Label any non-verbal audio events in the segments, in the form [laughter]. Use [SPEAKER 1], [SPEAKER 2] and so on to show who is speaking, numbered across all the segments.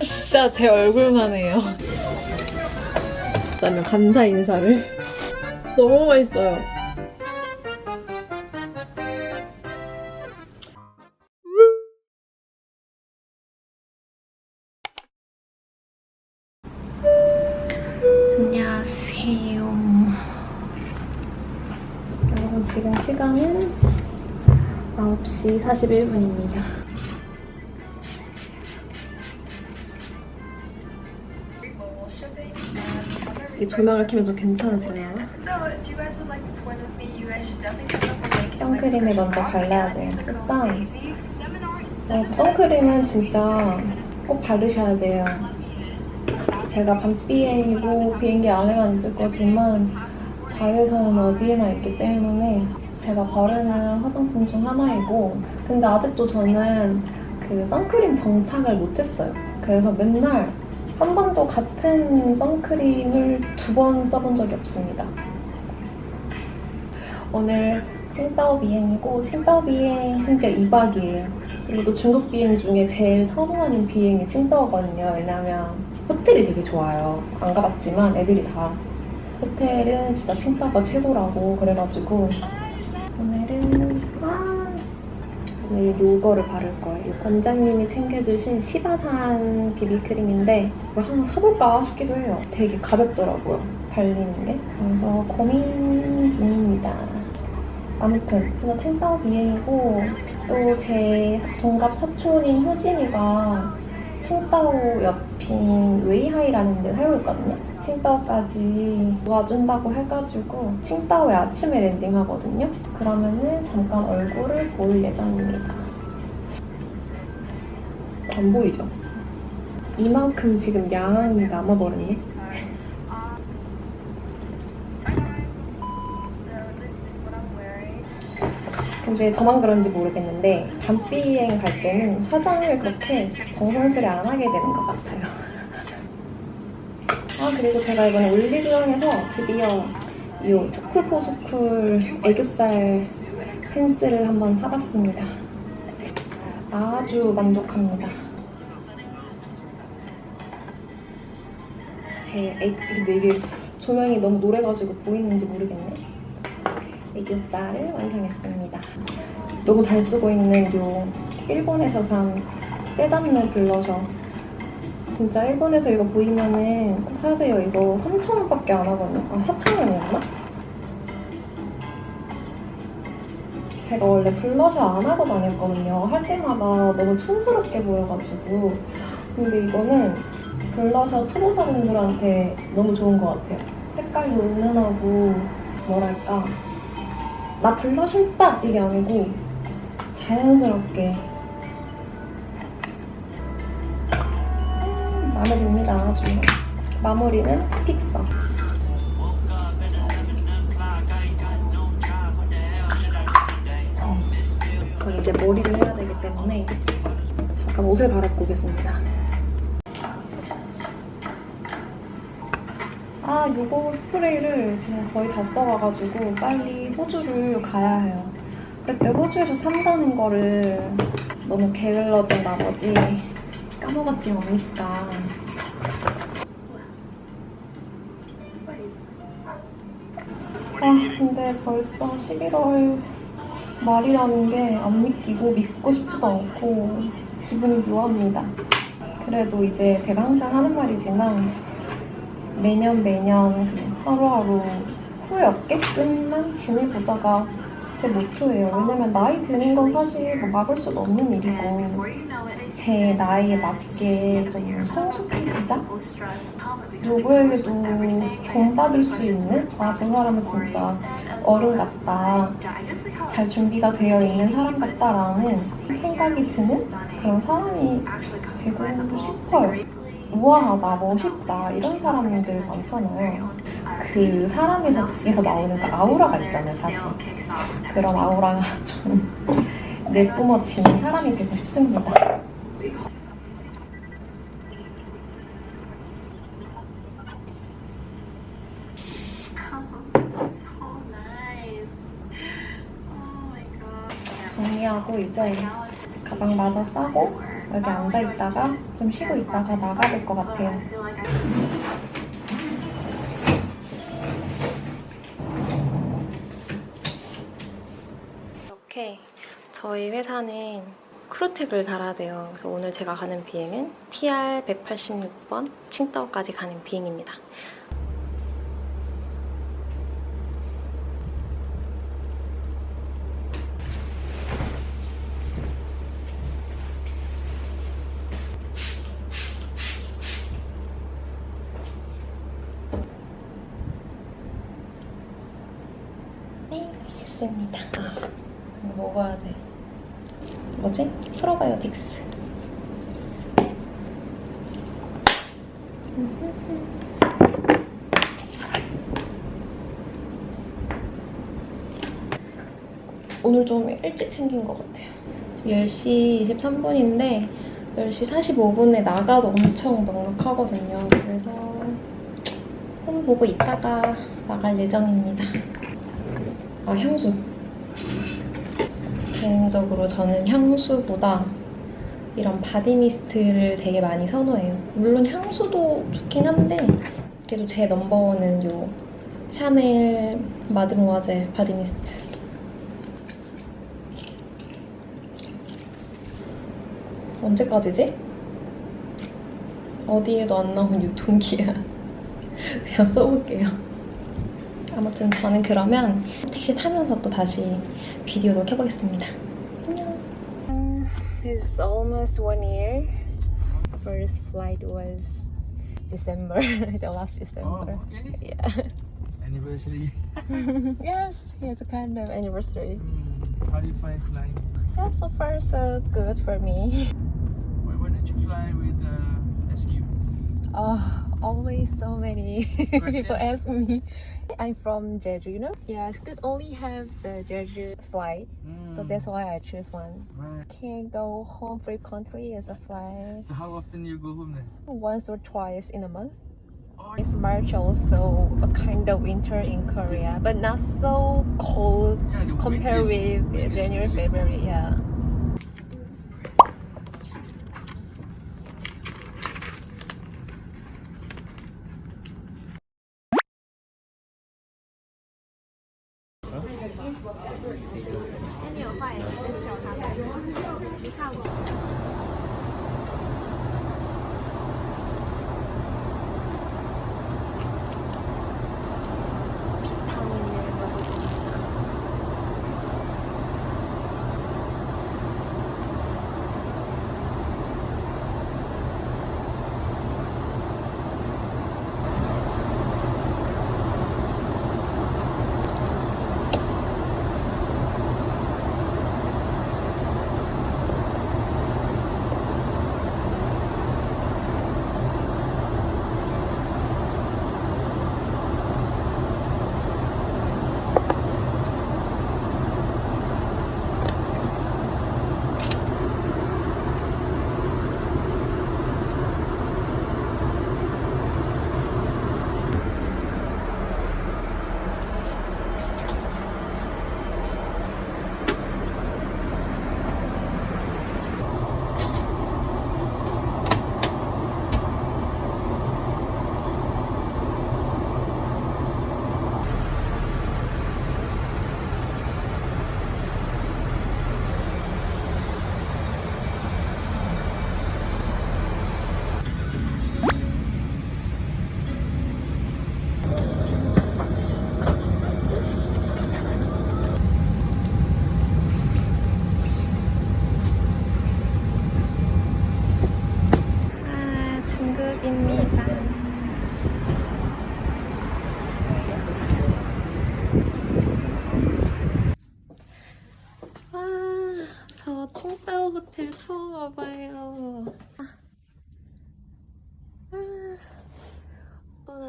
[SPEAKER 1] 진짜 제 얼굴만 해요. 나는 감사 인사를. 너무 맛있어요. 41분입니다. 이 조명을 켜면 좀 괜찮아지나요?
[SPEAKER 2] So if you guys would like to tour with me, you guys should definitely come up and make
[SPEAKER 1] 선크림을 먼저 발라야 돼요. 일단. 어, 선크림은 진짜 꼭 바르셔야 돼요. 제가 밤 비행이고 비행기 안에만 있을 거지만 자외선은 어디에나 있기 때문에 제가 바르는 화장품 중 하나이고 근데 아직도 저는 그 선크림 정착을 못했어요. 그래서 맨날 한 번도 같은 선크림을 두 번 써본 적이 없습니다. 오늘 칭따오 비행이고 칭따오 비행 심지어 2박이에요. 그리고 중국 비행 중에 제일 선호하는 비행이 칭따오거든요. 왜냐면 호텔이 되게 좋아요. 안 가봤지만 애들이 다 호텔은 진짜 칭따오가 최고라고 그래가지고 오늘 요거를 바를 거예요. 원장님이 챙겨주신 시바산 비비크림인데 이걸 한번 사볼까 싶기도 해요. 되게 가볍더라고요. 발리는 게. 그래서 고민 중입니다. 아무튼 그래서 칭따오 비행이고 또 제 동갑 사촌인 효진이가 칭따오 옆인 웨이하이라는 데 살고 있거든요. 칭따오까지 도와준다고 해가지고 칭따오에 아침에 랜딩하거든요. 그러면은 잠깐 얼굴을 볼 예정입니다. 안 보이죠? 이만큼 지금 양이
[SPEAKER 2] wearing.
[SPEAKER 1] 근데 저만 그런지 모르겠는데 밤비행 갈 때는 화장을 그렇게 정성스레 안 하게 되는 것 같아요. [laughs] 아 그리고 제가 이번에 올리브영에서 드디어 이 투쿨포스쿨 애교살 펜슬을 한번 사봤습니다. 아주 만족합니다. 제 애, 근데 이게 조명이 너무 노래가지고 보이는지 모르겠네. 애교살을 완성했습니다. 너무 잘 쓰고 있는 요 일본에서 산 세잔느 블러셔. 진짜 일본에서 이거 보이면은 꼭 사세요. 이거 3,000원밖에 안 하거든요. 아, 4,000원이었나? 제가 원래 블러셔 안 하고 다녔거든요. 할 때마다 너무 촌스럽게 보여가지고. 근데 이거는 블러셔 초보자분들한테 너무 좋은 것 같아요. 색깔도 은은하고, 뭐랄까. 나 블러셔 했다! 이게 아니고, 자연스럽게. 아주. 마무리는 픽서. 저 이제 머리를 해야 되기 때문에 잠깐 옷을 갈아입고 오겠습니다. 아, 요거 스프레이를 지금 거의 다 써와가지고 빨리 호주를 가야 해요. 그때 호주에서 산다는 거를 너무 게을러진 나머지 까먹었지 뭡니까. 근데 벌써 11월 말이라는 게 안 믿기고 믿고 싶지도 않고 기분이 묘합니다. 그래도 이제 제가 항상 하는 말이지만 매년 매년 그 하루하루 후회 없게끔만 지내보다가 제 모토예요. 왜냐면 나이 드는 건 사실 뭐 막을 수도 없는 일이고 제 나이에 맞게 좀 성숙해지자 누구에게도 본받을 수 있는 아 저 사람은 진짜 어른 같다 잘 준비가 되어 있는 사람 같다라는 생각이 드는 그런 사람이 되고 싶어요. 우아하다, 멋있다 이런 사람들 많잖아요. 그 사람에서 에서 나오는 그 아우라가 있잖아요, 사실. 그런 아우라가 좀 [laughs] 내뿜어지는 사람이 되고 싶습니다. 정리하고 이제 가방 마저 싸고 여기 앉아 있다가 좀 쉬고 있다가 나가야 될 것 같아요. 이렇게 저희 회사는 크루택을 달아야 돼요. 그래서 오늘 제가 가는 비행은 TR 186번 칭다오까지 가는 비행입니다. 네, 알겠습니다. 아, 이거 먹어야 돼. 뭐지? 프로바이오틱스. [laughs] 오늘 좀 일찍 챙긴 것 같아요. 10시 23분인데 10시 45분에 나가도 엄청 넉넉하거든요. 그래서 폰 보고 있다가 나갈 예정입니다. 아, 향수. 개인적으로 저는 향수보다 이런 바디미스트를 되게 많이 선호해요. 물론 향수도 좋긴 한데 그래도 제 넘버원은 요 샤넬 마드모아젤 바디미스트. 언제까지지? 어디에도 안 나온 유통기한. [laughs] 그냥 써볼게요. 아무튼 저는 그러면 택시 타면서 또 다시 비디오로 켜보겠습니다. 안녕. It's almost one year. First flight was December, the last December.
[SPEAKER 3] Oh, okay.
[SPEAKER 1] Yeah.
[SPEAKER 3] Anniversary.
[SPEAKER 1] yes, it's a kind of anniversary.
[SPEAKER 3] Hmm, How do you find flying?
[SPEAKER 1] Yeah, so far so good for me.
[SPEAKER 3] Why, why don't you fly with uh, SQ?
[SPEAKER 1] Oh, always so many [laughs] people ask me. I'm from Jeju, you know? Yeah, it's good only have the Jeju flight, so
[SPEAKER 3] Hmm,
[SPEAKER 1] that's why I choose one.
[SPEAKER 3] Right.
[SPEAKER 1] Can't go home frequently as a flight.
[SPEAKER 3] So how often you go home then?
[SPEAKER 1] Once or twice in a month.
[SPEAKER 3] Oh,
[SPEAKER 1] It's March also a kind of winter in Korea, but not so cold
[SPEAKER 3] yeah,
[SPEAKER 1] compared with January, February. Yeah.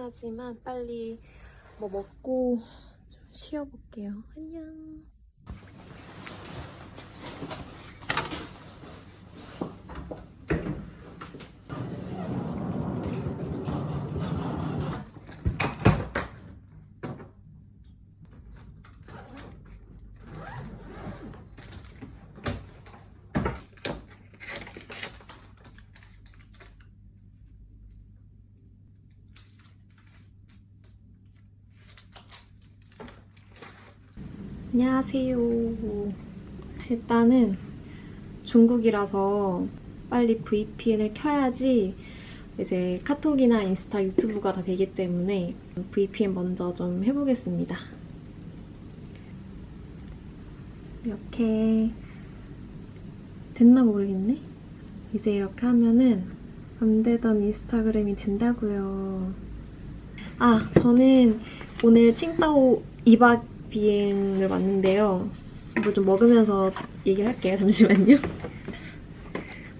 [SPEAKER 1] 하지만 빨리 뭐 먹고 좀 쉬어볼게요. 안녕. 안녕하세요. 일단은 중국이라서 빨리 VPN을 켜야지 이제 카톡이나 인스타, 유튜브가 다 되기 때문에 VPN 먼저 좀 해보겠습니다. 이렇게 됐나 모르겠네. 이제 이렇게 하면은 안 되던 인스타그램이 된다고요. 아, 저는 오늘 칭따오 2박 비행을 왔는데요. 뭘 좀 먹으면서 얘기를 할게요. 잠시만요.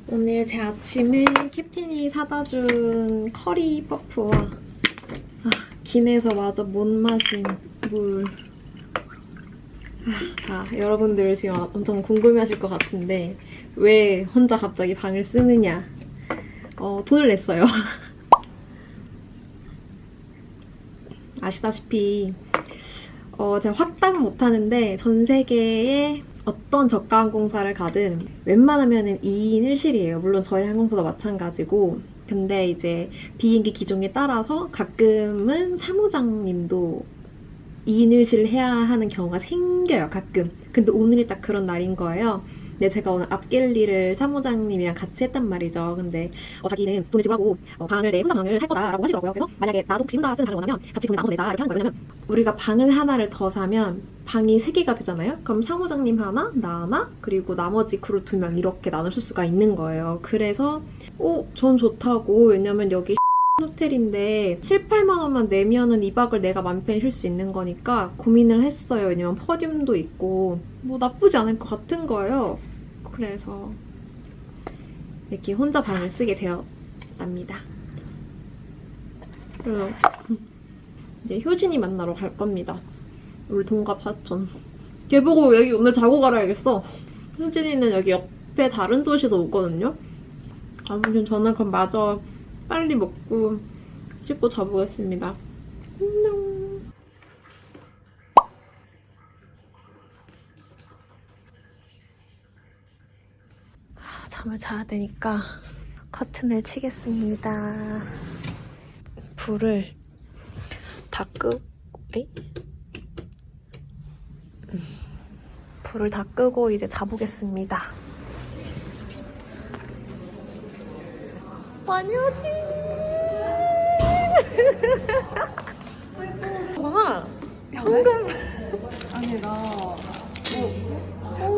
[SPEAKER 1] 오늘 제 아침은 캡틴이 사다 준 커리 퍼프와 아, 기내에서 마저 못 마신 물. 아, 자, 여러분들 지금 엄청 궁금해하실 것 같은데 왜 혼자 갑자기 방을 쓰느냐? 어, 돈을 냈어요. [laughs] 아시다시피 어, 제가 확답은 못하는데 전 세계의 어떤 저가 항공사를 가든 웬만하면은 2인 1실이에요. 물론 저희 항공사도 마찬가지고 근데 이제 비행기 기종에 따라서 가끔은 사무장님도 2인 1실을 해야 하는 경우가 생겨요. 가끔. 근데 오늘이 딱 그런 날인 거예요. 근데 제가 오늘 앞길리를 사무장님이랑 같이 했단 말이죠. 근데 어, 자기는 돈을 지불하고 어, 방을 내 혼자 방을 살 거다라고 하시더라고요. 그래서 만약에 나도 혹시 혼자 쓰는 방을 원하면 같이 돈을 나눠서 내자 이렇게 하는 거예요. 왜냐면 우리가 방을 하나를 더 사면 방이 세 개가 되잖아요. 그럼 사무장님 하나, 나 하나, 그리고 나머지 크루 두 명 이렇게 나눌 수가 있는 거예요. 그래서 어, 전 좋다고 왜냐면 여기 호텔인데 7, 8만 원만 내면은 2박을 내가 맘 편히 쉴 수 있는 거니까 고민을 했어요. 왜냐면 퍼듐도 있고 뭐 나쁘지 않을 것 같은 거예요. 그래서 이렇게 혼자 방을 쓰게 되었답니다. 그리고 [laughs] 이제 효진이 만나러 갈 겁니다. 우리 동갑 사촌. 걔 보고 여기 오늘 자고 가라야겠어. 효진이는 여기 옆에 다른 도시에서 오거든요. 아무튼 저는 그럼 마저 빨리 먹고 씻고 자보겠습니다. 안녕. 아, 잠을 자야 되니까 커튼을 치겠습니다. 불을 다 끄고, 에이? 음, 불을 다 끄고 이제 자보겠습니다. 마녀지! 와, 현금.
[SPEAKER 4] 아니 나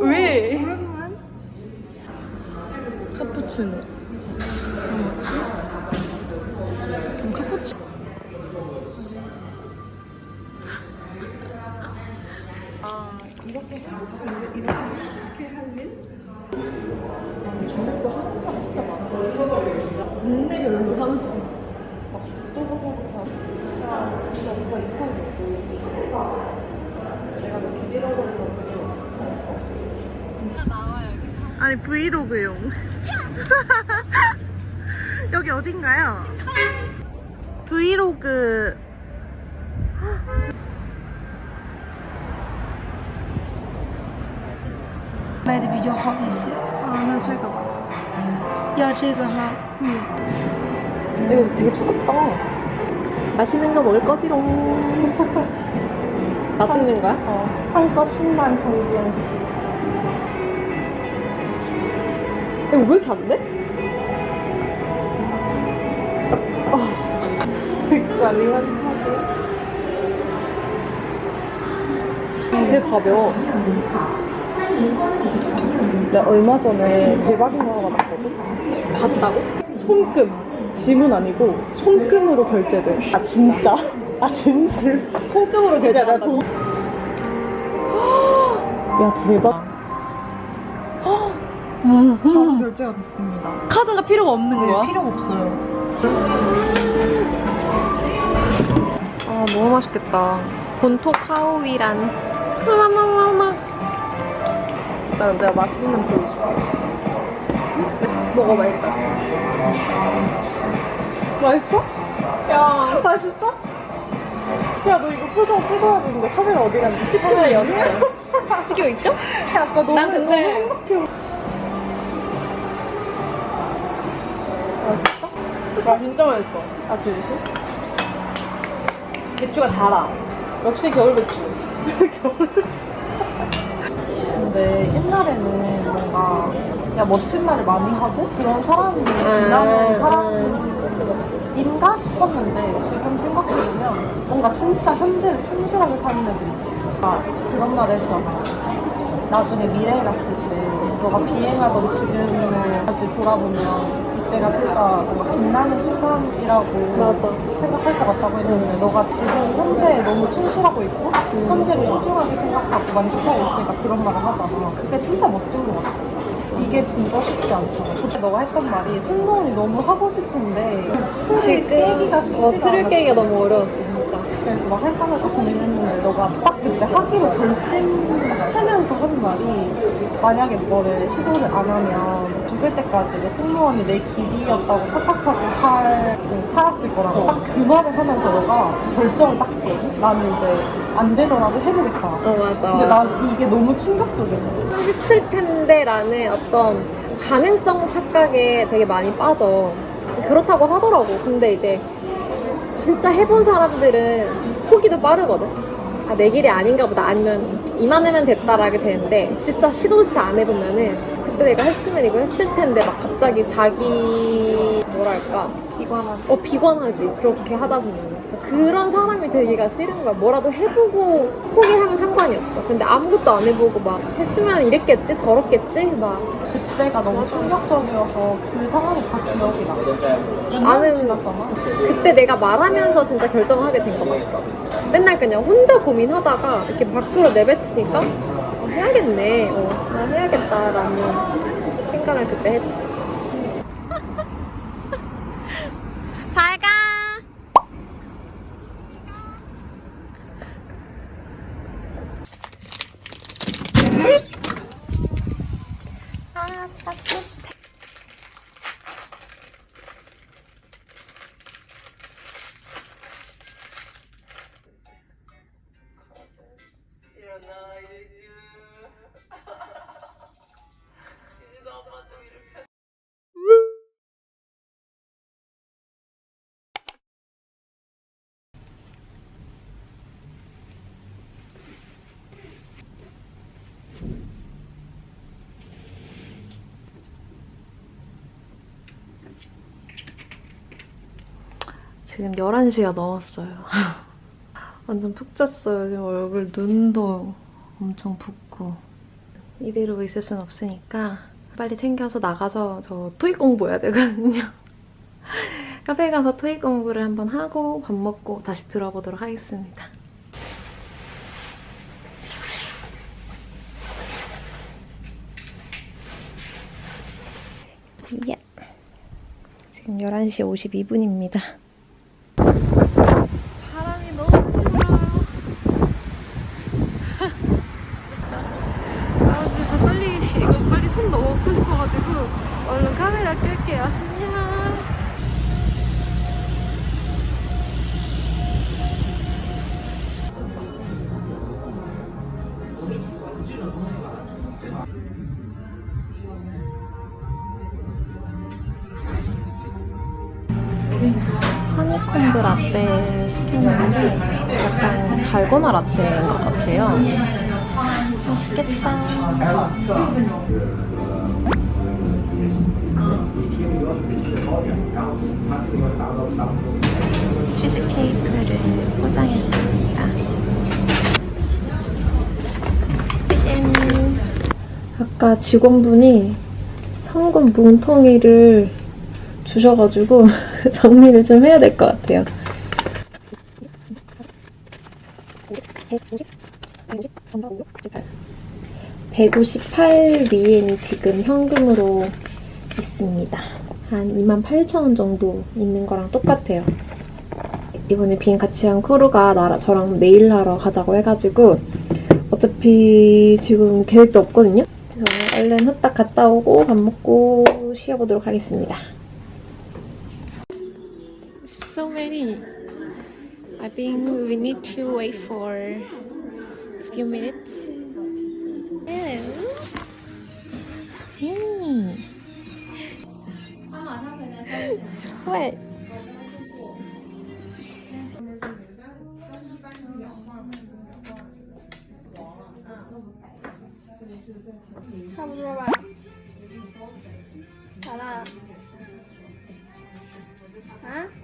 [SPEAKER 1] 왜?
[SPEAKER 4] 오랜만 카푸치노
[SPEAKER 1] 국내별로 하나씩 막 집도 보고 다 진짜 뭔가 이상한 보이지 내가 뭐 비밀어버린 거 되게 잘했어
[SPEAKER 4] 아니 브이로그용. [laughs] 여기 어딘가요? 브이로그. 아, 나 잘가 봐.
[SPEAKER 5] 要这个哈，
[SPEAKER 1] 이거 되게 두껍다. 맛있는 거 먹을 거지롱. [laughs] 나 찍는 거야?
[SPEAKER 5] 어, 한거 10만 통지연 씨。
[SPEAKER 1] 이거 왜 이렇게 안 돼?
[SPEAKER 4] 진짜 리얼하세요?
[SPEAKER 1] 되게 가벼워.
[SPEAKER 4] 나 얼마 전에 대박인 거 하나
[SPEAKER 1] 봤다고?
[SPEAKER 4] 손금 지문 아니고 손금으로 결제돼 아 진짜? 아 진실?
[SPEAKER 1] 손금으로
[SPEAKER 4] 야, 나
[SPEAKER 1] 결제한다고?
[SPEAKER 4] 돈... [gasps] 야 대박 바로 [gasps] 결제가 됐습니다
[SPEAKER 1] 카드가 필요가 없는 거야?
[SPEAKER 4] 네, 필요가 없어요
[SPEAKER 1] 아 너무 맛있겠다. 본토 카오이란. 마마마마.
[SPEAKER 4] 나 내가 맛있는 거 보여줄게 먹어 맛있어? 맛있어? 야, 맛있어? 야, 너 이거 표정 찍어야 되는데 카메라 어디 갔니? 찍고
[SPEAKER 1] 카메라 여기 있어 [laughs] 찍히고 있죠?
[SPEAKER 4] 야, 아까 너무,
[SPEAKER 1] 난 근데-
[SPEAKER 4] 너무 행복해. 맛있어? 와 진짜 맛있어. 아, 진짜?
[SPEAKER 1] 배추가 달아. 역시 겨울 배추. [laughs]
[SPEAKER 4] 겨울. 근데 옛날에는 뭔가 야 멋진 말을 많이 하고 그런 사람이
[SPEAKER 1] 아,
[SPEAKER 4] 빛나는 사람인가 싶었는데 지금 생각해보면 뭔가 진짜 현재를 충실하게 사는 애들이지. 아, 그런 말을 했잖아. 나중에 미래에 갔을 때 너가 비행하던 지금을 다시 돌아보면 이때가 진짜 뭔가 빛나는 순간이라고 생각할 것 같다고 했는데 너가 지금 현재에 너무 충실하고 있고 현재를 소중하게 생각하고 만족하고 있으니까 그런 말을 하잖아. 그게 진짜 멋진 것 같아. 이게 진짜 쉽지 않잖아. 그때 너가 했던 말이 승무원이 너무 하고 싶은데 틀을 깨기가 쉽지가
[SPEAKER 1] 어,
[SPEAKER 4] 않아.
[SPEAKER 1] 틀을 깨기가 너무 어려웠어 진짜
[SPEAKER 4] 그래서 막 할까 말까 고민했는데 너가 딱 그때 하기로 결심하면서 한 말이 만약에 너를 시도를 안 하면 죽을 때까지 내 승무원이 내 길이었다고 착각하고 살, 살았을 거라고 딱 그 말을 하면서 너가 결정을 딱 했거든 나는 이제 안 되더라도 해보겠다
[SPEAKER 1] 어 맞아
[SPEAKER 4] 근데 나는 이게 너무 충격적이었어
[SPEAKER 1] 했을 텐데 라는 어떤 가능성 착각에 되게 많이 빠져. 그렇다고 하더라고. 근데 이제 진짜 해본 사람들은 포기도 빠르거든. 아, 내 길이 아닌가 보다. 아니면 이만하면 됐다라게 되는데 진짜 시도조차 안 해보면은 그때 내가 했으면 이거 했을 텐데 막 갑자기 자기 뭐랄까
[SPEAKER 4] 비관하지
[SPEAKER 1] 어 비관하지 그렇게 하다 보면 그런 사람이 되기가 싫은 거야. 뭐라도 해보고 포기하면 상관이 없어. 근데 아무것도 안 해보고 막 했으면 이랬겠지? 저렇겠지? 막.
[SPEAKER 4] 그때가 너무 충격적이어서 그 상황이 다 기억이 나.
[SPEAKER 1] 나는-
[SPEAKER 4] 나는 지났잖아.
[SPEAKER 1] 그때 내가 말하면서 진짜 결정을 하게 된 거 같아. 맨날 그냥 혼자 고민하다가 이렇게 밖으로 내뱉으니까 어, 해야겠네. 어, 나 해야겠다라는 생각을 그때 했지. 잘 가 지금 11시가 넘었어요. [laughs] 완전 푹 잤어요. 지금 얼굴 눈도 엄청 붓고. 이대로 있을 순 없으니까 빨리 챙겨서 나가서 저 토익 공부해야 되거든요. [laughs] 카페에 가서 토익 공부를 한번 하고 밥 먹고 다시 들어보도록 하겠습니다. 예. 지금 11시 52분입니다. 허니콤브 라떼를 시켰는데 약간 달고나 라떼인 것 같아요. 맛있겠다. 치즈 케이크를 포장했습니다. 아까 직원분이 현금 뭉텅이를 주셔가지고 [laughs] [laughs] 정리를 좀 해야 될 것 같아요. 158리엔이 지금 현금으로 있습니다. 한 28,000원 정도 있는 거랑 똑같아요. 이번에 비행 같이 한 크루가 나랑 저랑 내일 하러 가자고 해가지고 어차피 지금 계획도 없거든요. 그래서 얼른 후딱 갔다 오고 밥 먹고 쉬어보도록 하겠습니다. I think we need to wait for a few minutes. Hello. Hey. What?
[SPEAKER 5] 差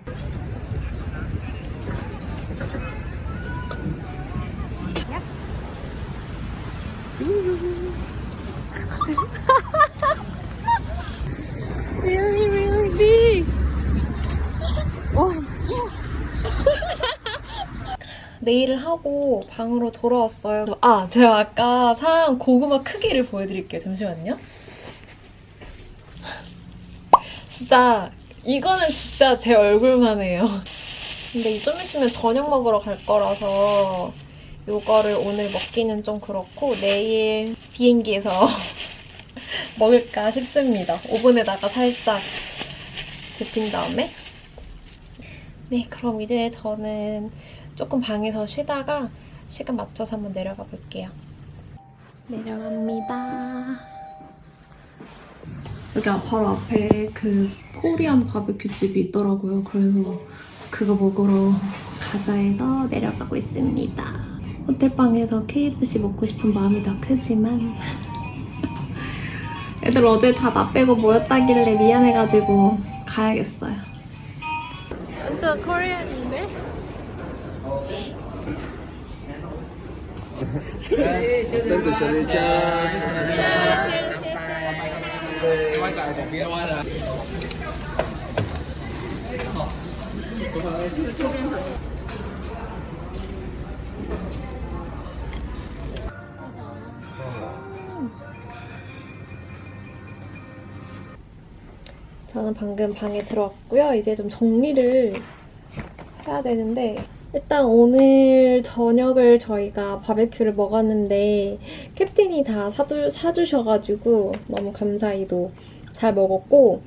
[SPEAKER 5] [laughs]
[SPEAKER 1] Really, really big. 와. [laughs] 네일을 하고 방으로 돌아왔어요. 아, 제가 아까 산 고구마 크기를 보여드릴게요. 잠시만요. 진짜 이거는 진짜 제 얼굴만 해요. 근데 좀 있으면 저녁 먹으러 갈 거라서 요거를 오늘 먹기는 좀 그렇고 내일 비행기에서 [laughs] 먹을까 싶습니다. 오븐에다가 살짝 데핀 다음에 네 그럼 이제 저는 조금 방에서 쉬다가 시간 맞춰서 한번 내려가 볼게요. 내려갑니다. 여기 바로 앞에 그 코리안 바베큐 집이 있더라고요. 그래서 그거 먹으러 가자 해서 내려가고 있습니다. 호텔방에서 KFC 먹고 싶은 마음이 더 크지만 애들 어제 다 나 빼고 모였다길래 미안해가지고 가야겠어요. 완전 코리안인데? [laughs] 저는 방금 방에 들어왔고요. 이제 좀 정리를 해야 되는데 일단 오늘 저녁을 저희가 바베큐를 먹었는데 캡틴이 다 사주, 사주셔가지고 너무 감사히도 잘 먹었고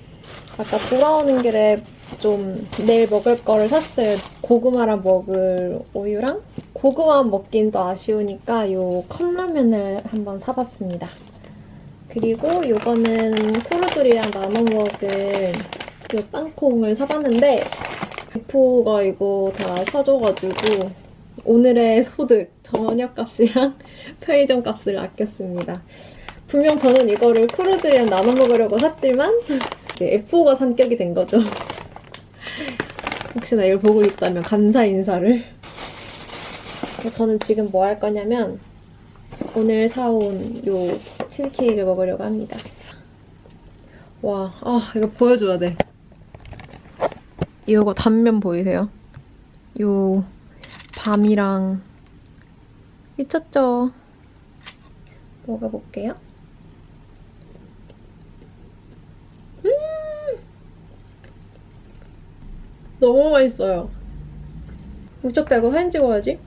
[SPEAKER 1] 아까 돌아오는 길에 좀 내일 먹을 거를 샀어요. 고구마랑 먹을 우유랑 고구마 먹긴 또 아쉬우니까 요 컵라면을 한번 사봤습니다. 그리고 요거는 코르들이랑 나눠 먹은 요 땅콩을 사봤는데 F가 이거 다 사줘가지고 오늘의 [laughs] 소득 저녁 값이랑 [laughs] 편의점 값을 아꼈습니다. 분명 저는 이거를 크루즈랑 나눠 먹으려고 샀지만 [laughs] 이제 F가 산격이 된 거죠. 혹시나 이걸 보고 있다면 감사 인사를. 저는 지금 뭐 할 거냐면 오늘 사온 요 치즈 케이크를 먹으려고 합니다. 와, 아, 이거 보여줘야 돼. 이거 단면 보이세요? 요 밤이랑 미쳤죠? 먹어볼게요. 음! 너무 맛있어요. 미쳤다, 이거 사진 찍어야지.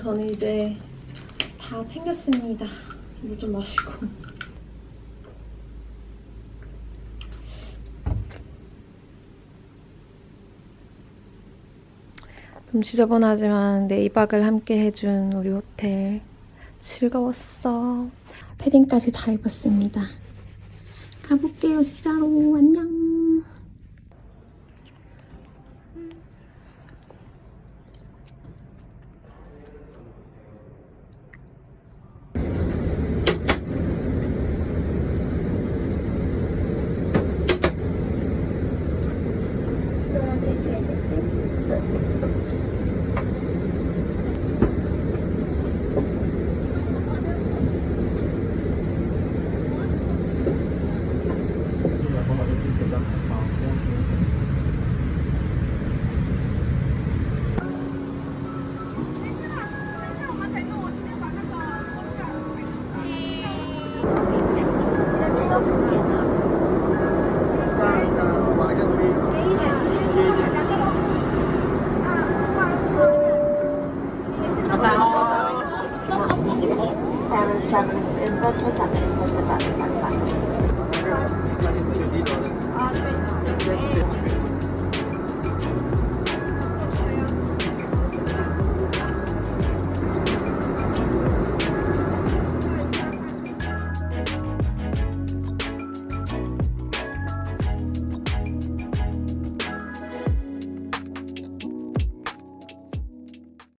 [SPEAKER 1] 저는 이제 다 챙겼습니다. 물 좀 마시고. 좀 지저분하지만 내 2박을 함께 해준 우리 호텔 즐거웠어. 패딩까지 다 입었습니다. 가볼게요 진짜로 안녕.